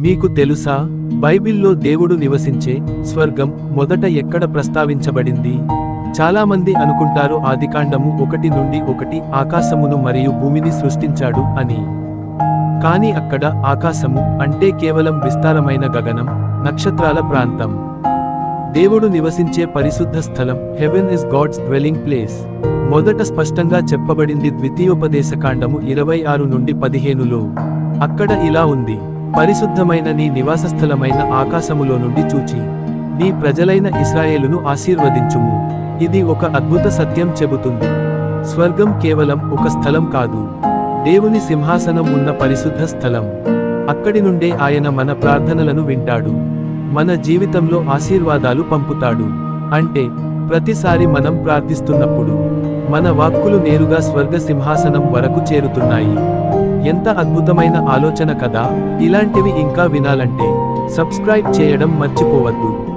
మీకు తెలుసా? బైబిల్లో దేవుడు నివసించే స్వర్గం మొదట ఎక్కడ ప్రస్తావించబడింది? చాలామంది అనుకుంటారు ఆదికాండము ఒకటి నుండి ఒకటి ఆకాశమును మరియు భూమిని సృష్టించాడు అని. కానీ అక్కడ ఆకాశము అంటే కేవలం విస్తారమైన గగనం నక్షత్రాల ప్రాంతం. దేవుడు నివసించే పరిశుద్ధ స్థలం heaven is God's dwelling place. మొదట స్పష్టంగా చెప్పబడింది ద్వితీయోపదేశకాండము ఇరవై ఆరు నుండి పదిహేనులో. అక్కడ ఇలా ఉంది. పరిశుద్ధమైన నీ నివాసస్థలమైన ఆకాశములో నుండి చూచి నీ ప్రజలైన ఇస్రాయేలును ఆశీర్వదించుము. ఇది ఒక అద్భుత సత్యం చెబుతుంది. స్వర్గం కేవలం ఒక స్థలం కాదు. దేవుని సింహాసనం ఉన్న పరిశుద్ధ స్థలం. అక్కడి నుండే ఆయన మన ప్రార్థనలను వింటాడు. మన జీవితంలో ఆశీర్వాదాలు పంపుతాడు. అంటే ప్రతిసారి మనం ప్రార్థిస్తున్నప్పుడు మన వాక్కులు నేరుగా స్వర్గ సింహాసనం వరకు చేరుతున్నాయి. ఎంత అద్భుతమైన ఆలోచన కదా? ఇలాంటివి ఇంకా వినాలంటే సబ్స్క్రైబ్ చేయడం మర్చిపోవద్దు.